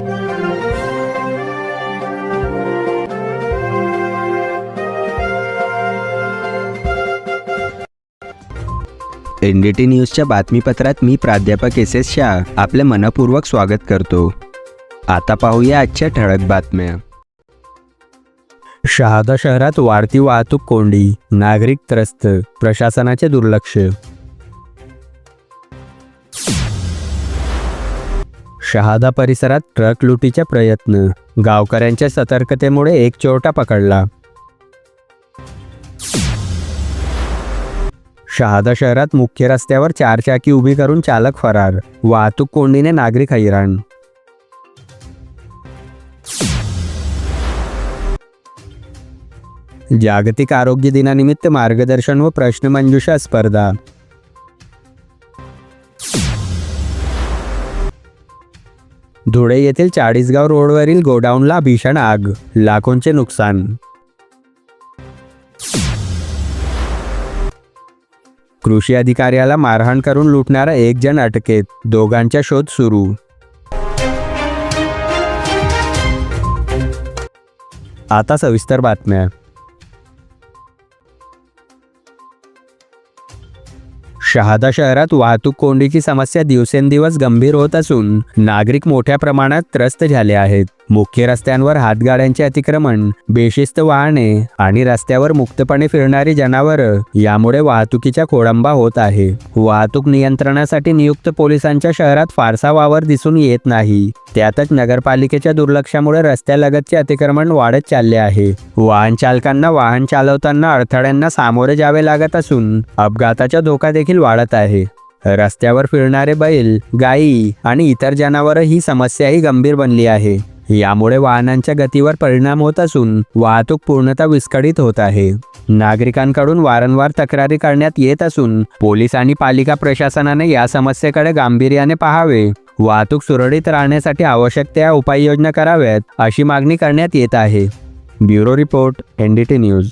N D T न्यूजच्या बातमीपत्रात मी प्राध्यापक S S Shah आपले मनपूर्वक स्वागत करतो. आता पाहूया आजच्या ठळक बातम्या. शहादा शहरात वाढती वाहतूक कोंडी नागरिक त्रस्त प्रशासनाचे दुर्लक्ष. शहादा परिसरात ट्रक लुटीचा प्रयत्न. गावकऱ्यांच्या सतर्कतेमुळे एक चोरटा पकडला. शहादा शहरात मुख्य रस्त्यावर चारचाकी उभी करून चालक फरार. वाहतूक कोंडीने नागरिक हैराण. जागतिक आरोग्य दिनानिमित्त मार्गदर्शन व प्रश्नमंजुषा स्पर्धा. धुळे येथील चाळीसगाव रोडवरील गोडाऊनला भीषण आग लाखोंचे नुकसान. कृषी अधिकाऱ्याला मारहाण करून लुटणारा एक जण अटकेत दोघांचा शोध सुरू. आता सविस्तर बातम्या. शहादा शहरात वाहतूक कोंडीची समस्या दिवसेंदिवस गंभीर होत असून नागरिक मोठ्या प्रमाणात त्रस्त झाले आहेत. मुख्य रस्त्यांवर हातगाड्यांचे अतिक्रमण बेशिस्त वाहने आणि रस्त्यावर मुक्तपणे फिरणारी जनावरं यामुळे वाहतुकीचा खोळंबा होत आहे. वाहतूक नियंत्रणासाठी नियुक्त पोलिसांच्या शहरात फारसा वावर दिसून येत नाही. त्यातच नगरपालिकेच्या दुर्लक्षामुळे रस्त्यालगतचे अतिक्रमण वाढत चालले आहे. वाहन चालकांना वाहन चालवताना अडथळ्यांना सामोरे जावे लागत असून अपघाताचा धोका देखील वाढत आहे. रस्त्यावर फिरणारे बैल गायी आणि इतर जनावरं ही समस्याही गंभीर बनली आहे. यामुळे वाहनांच्या गतीवर परिणाम होत असून वाहतूक पूर्णतः विस्कळीत होत आहे. नागरिकांकडून वारंवार तक्रारी करण्यात येत असून पोलीस आणि पालिका प्रशासनाने या समस्येकडे गांभीर्याने पाहावे. वाहतूक सुरळीत राहण्यासाठी आवश्यक त्या उपाययोजना कराव्यात अशी मागणी करण्यात येत आहे. Bureau report N D T news.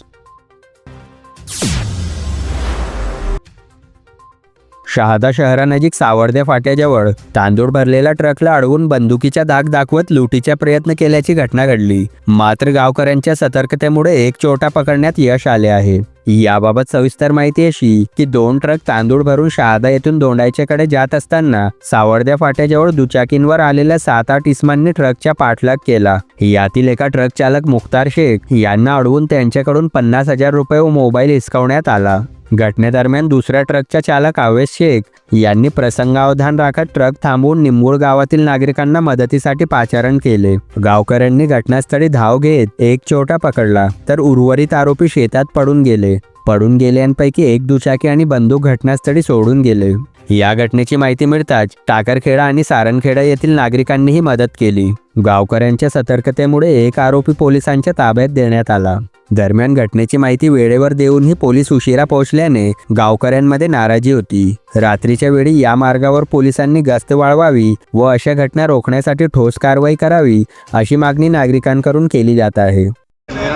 Shahada शहरानजीक Savarde फाट्याजवळ तांदूळ भरलेल्या ट्रकला अडवून बंदुकीचा धाक दाखवत लुटीचा प्रयत्न केल्याची घटना घडली. मात्र गावकऱ्यांच्या सतर्कतेमुळे एक चोटा पकडण्यात यश आले आहे. याबाबत सविस्तर माहिती अशी की दोन ट्रक तांदूळ भरून शहादा येथून दोंडायच्याकडे जात असताना सावर्द्या फाट्याजवळ दुचाकींवर आलेल्या सात आठ इस्मांनी ट्रकचा पाठलाग केला. यातील एका ट्रक चालक मुख्तार शेख यांना अडवून त्यांच्याकडून पन्नास हजार रुपये मोबाईल हिसकावण्यात आला. घटनेदरम्यान दुसऱ्या ट्रकच्या चालक आवेश शेख यांनी प्रसंगावधान राखत ट्रक थांबवून निंबूळ गावातील नागरिकांना मदतीसाठी पाचारण केले. गावकऱ्यांनी घटनास्थळी धाव घेत एक छोटा पकडला तर उर्वरित आरोपी शेतात पडून गेले. पडून गेल्यांपैकी एक दुचाकी आणि बंदूक घटनास्थळी सोडून गेले. या घटनेची माहिती मिळताच टाकरखेडा आणि सारणखेडा येथील नागरिकांनीही मदत केली. गावकऱ्यांच्या सतर्कतेमुळे एक आरोपी पोलिसांच्या ताब्यात देण्यात आला. दरम्यान घटनेची माहिती वेळेवर देऊनही पोलीस उशिरा पोहोचल्याने गावकऱ्यांमध्ये नाराजी होती. रात्रीच्या वेळी या मार्गावर पोलिसांनी गस्त वाळवावी व अशा घटना रोखण्यासाठी ठोस कारवाई करावी अशी मागणी नागरिकांकडून केली जात आहे.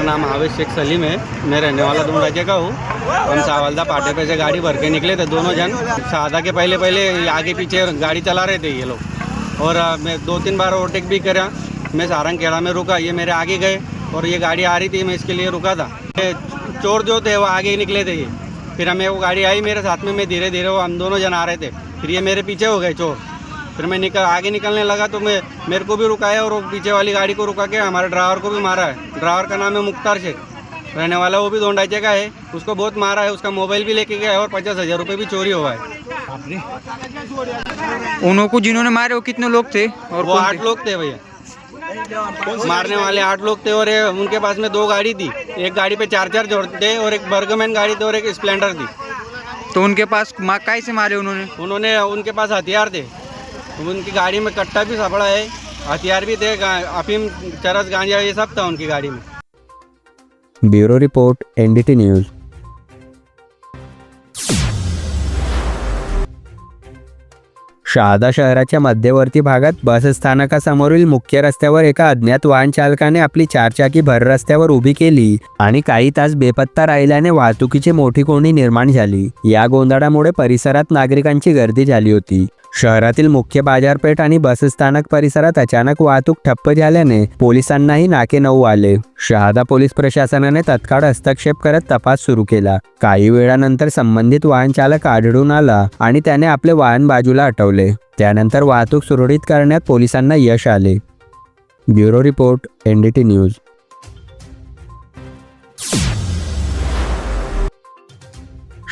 नाम हावेज शेख सलीम है। मैं रहने वाला दून राज्य का हूँ। हम सावलदा पाटे पे से गाड़ी भर के निकले थे, दोनों जन। शादा के पहले पहले आगे पीछे गाड़ी चला रहे थे ये लोग। और मैं दो तीन बार ओवरटेक भी करा। मैं सारंगखेड़ा में रुका, ये मेरे आगे गए। और ये गाड़ी आ रही थी, मैं इसके लिए रुका था। चोर जो थे, वो आगे ही निकले थे ये। फिर हमें वो गाड़ी आई मेरे साथ में, मैं धीरे धीरे वो हम दोनों जन आ रहे थे। फिर ये मेरे पीछे हो गए चोर। फिर मैं निकल आगे निकलने लगा तो मैं मेरे को भी रुकाया और वो पीछे वाली गाड़ी को रुका के हमारे ड्राइवर को भी मारा है। ड्राइवर का नाम है मुख्तार शेख। रहने वाला वो भी दोंडाचे का है। उसको बहुत मारा है उसका मोबाइल भी लेके गया है और पचास हज़ार रुपये भी चोरी हुआ है। उन्हों को जिन्होंने मारे वो कितने लोग थे और वो आठ लोग थे भैया। मारने वाले आठ लोग थे और उनके पास में दो गाड़ी थी। एक गाड़ी पे चार चार जोड़ थे और एक बर्गमैन गाड़ी थी और एक स्प्लेंडर थी। तो उनके पास कैसे मारे उन्होंने? उन्होंने उनके पास हथियार थे। उनकी गाड़ी में कट्टा भी सफड़ा है हथियार भी थे गा- अफीम चरस गांजा ये सब था उनकी गाड़ी में। Bureau report N D T news. Shahada शहराच्या मध्यवर्ती भागात बस स्थानकासमोरील मुख्य रस्त्यावर एका अज्ञात वाहन चालकाने आपली चारचाकी भर रस्त्यावर उभी केली आणि काही तास बेपत्ता राहिल्याने वाहतुकीची मोठी कोंडी निर्माण झाली. या गोंधळामुळे परिसरात नागरिकांची गर्दी झाली होती. शहरातील मुख्य बाजारपेठ आणि बसस्थानक परिसरात अचानक वाहतूक ठप्प झाल्याने पोलिसांनाही नाके नऊ आले. शहादा पोलीस प्रशासनाने तत्काळ हस्तक्षेप करत तपास सुरू केला. काही वेळानंतर संबंधित वाहन चालक आढळून आला आणि त्याने आपले वाहन बाजूला हटवले. त्यानंतर वाहतूक सुरळीत करण्यात पोलिसांना यश आले. Bureau report NDT news.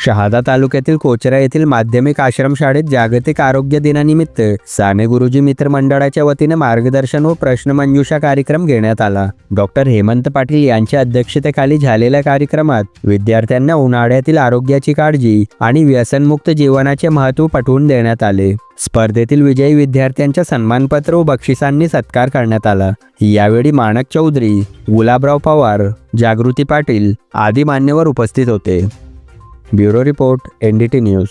Shahada तालुक्यातील कोचरा येथील माध्यमिक आश्रमशाळेत जागतिक आरोग्य दिनानिमित्त साने गुरुजी मित्र मंडळाच्या वतीने मार्गदर्शन व प्रश्नमंजुषा कार्यक्रम घेण्यात आला. डॉक्टर हेमंत पाटील यांच्या अध्यक्षतेखाली झालेल्या कार्यक्रमात विद्यार्थ्यांना उन्हाळ्यातील आरोग्याची काळजी आणि व्यसनमुक्त जीवनाचे महत्त्व पटवून देण्यात आले. स्पर्धेतील विजयी विद्यार्थ्यांच्या सन्मानपत्र व बक्षिसांनी सत्कार करण्यात आला. यावेळी माणक चौधरी गुलाबराव पवार जागृती पाटील आदी मान्यवर उपस्थित होते. Bureau report NDT news.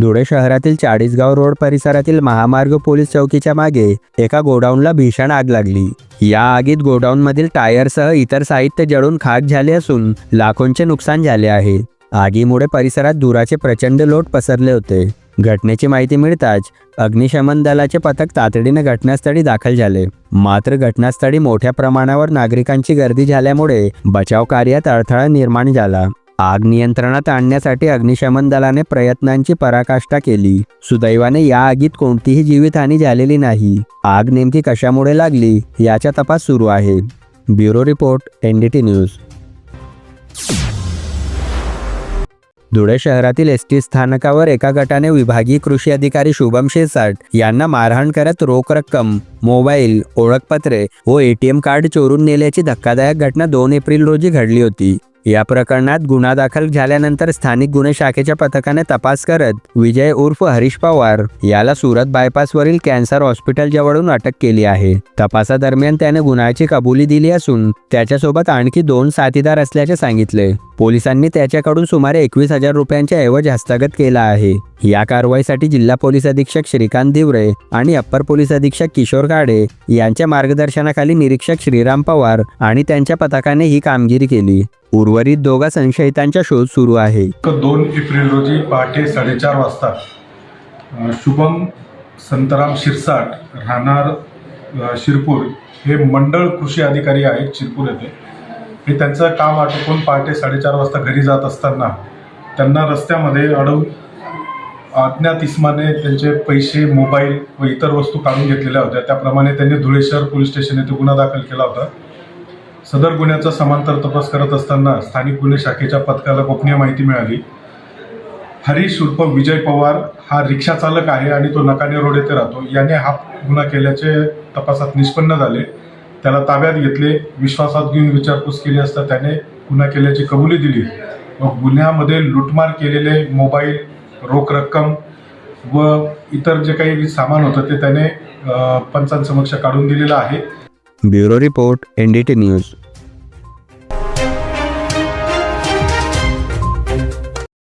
Dhule शहरातील चाळीसगाव रोड परिसरातील महामार्ग पोलीस चौकीच्या मागे एका गोडाऊनला भीषण आग लागली. या आगीत गोडाऊनमधील टायरसह इतर साहित्य जळून खाक झाले असून लाखोंचे नुकसान झाले आहे. आगीमुळे परिसरात धुराचे प्रचंड लोट पसरले होते. घटनेची माहिती मिळताच अग्निशमन दलाचे पथक तातडीने घटनास्थळी दाखल झाले. मात्र घटनास्थळी मोठ्या प्रमाणावर नागरिकांची गर्दी झाल्यामुळे बचाव कार्यात अडथळा निर्माण झाला. आग नियंत्रणात आणण्यासाठी अग्निशमन दलाने प्रयत्नांची पराकाष्ठा केली. सुदैवाने या आगीत कोणतीही जीवितहानी झालेली नाही. आग नेमकी कशामुळे लागली याचा तपास सुरू आहे. Bureau report NDT news. Dhule शहरातील एस टी स्थानकावर एका गटाने विभागीय कृषी अधिकारी शुभम शेसाट यांना मारहाण करत रोख रक्कम मोबाईल ओळखपत्रे व एटीएम कार्ड चोरून नेल्याची धक्कादायक घटना दोन एप्रिल रोजी घडली होती. या प्रकरणात गुन्हा दाखल झाल्यानंतर स्थानिक गुन्हे शाखेच्या पथकाने तपास करत विजय उर्फ हरीश पवार याला सुरत बायपासवरील कॅन्सर हॉस्पिटल जवळून अटक केली आहे. तपासादरम्यान त्याने गुन्ह्याची कबुली दिली असून त्याच्यासोबत आणखी दोन साथीदार असल्याचे सांगितले. पोलिसांनी त्याच्याकडून सुमारे एकवीस हजार रुपयांच्या ऐवज हस्तगत केला आहे. या कारवाईसाठी जिल्हा पोलीस अधीक्षक श्रीकांत दिवरे आणि अप्पर पोलीस अधीक्षक किशोर काडे यांच्या मार्गदर्शनाखाली निरीक्षक श्रीराम पवार आणि त्यांच्या पथकाने ही कामगिरी केली. उर्वरित दोघा संशयितांचा शोध सुरू आहे. दोन एप्रिल रोजी पहाटे साडेचार वाजता शुभम संतराम शिरसाट राहणार शिरपूर हे मंडळ कृषी अधिकारी आहेत शिरपूर येथे. हे त्यांचं काम आटोपून पहाटे साडेचार वाजता घरी जात असताना त्यांना रस्त्यामध्ये अडवून अज्ञात इस्माने त्यांचे पैसे मोबाईल व इतर वस्तू काढून घेतलेल्या होत्या. त्याप्रमाणे त्यांनी धुळे शहर पोलीस स्टेशन येथे गुन्हा दाखल केला होता. सदर गुन्ह्याचा समांतर तपास करत असताना स्थानिक गुन्हे शाखेच्या पथकाला गोपनीय माहिती मिळाली. हरीश उर्फ विजय पवार हा रिक्षा चालक आहे आणि तो नकाने रोड येथे राहतो. याने हा गुन्हा केल्याचे तपासात निष्पन्न झाले. त्याला ताब्यात घेतले विश्वासात घेऊन विचारपूस केली असता त्याने गुन्हा केल्याची कबुली दिली. व गुन्ह्यामध्ये लुटमार केलेले मोबाईल रोख रक्कम व इतर जे काही सामान होतं ते त्याने पंचांसमक्ष काढून दिलेलं आहे. Bureau report NDT news.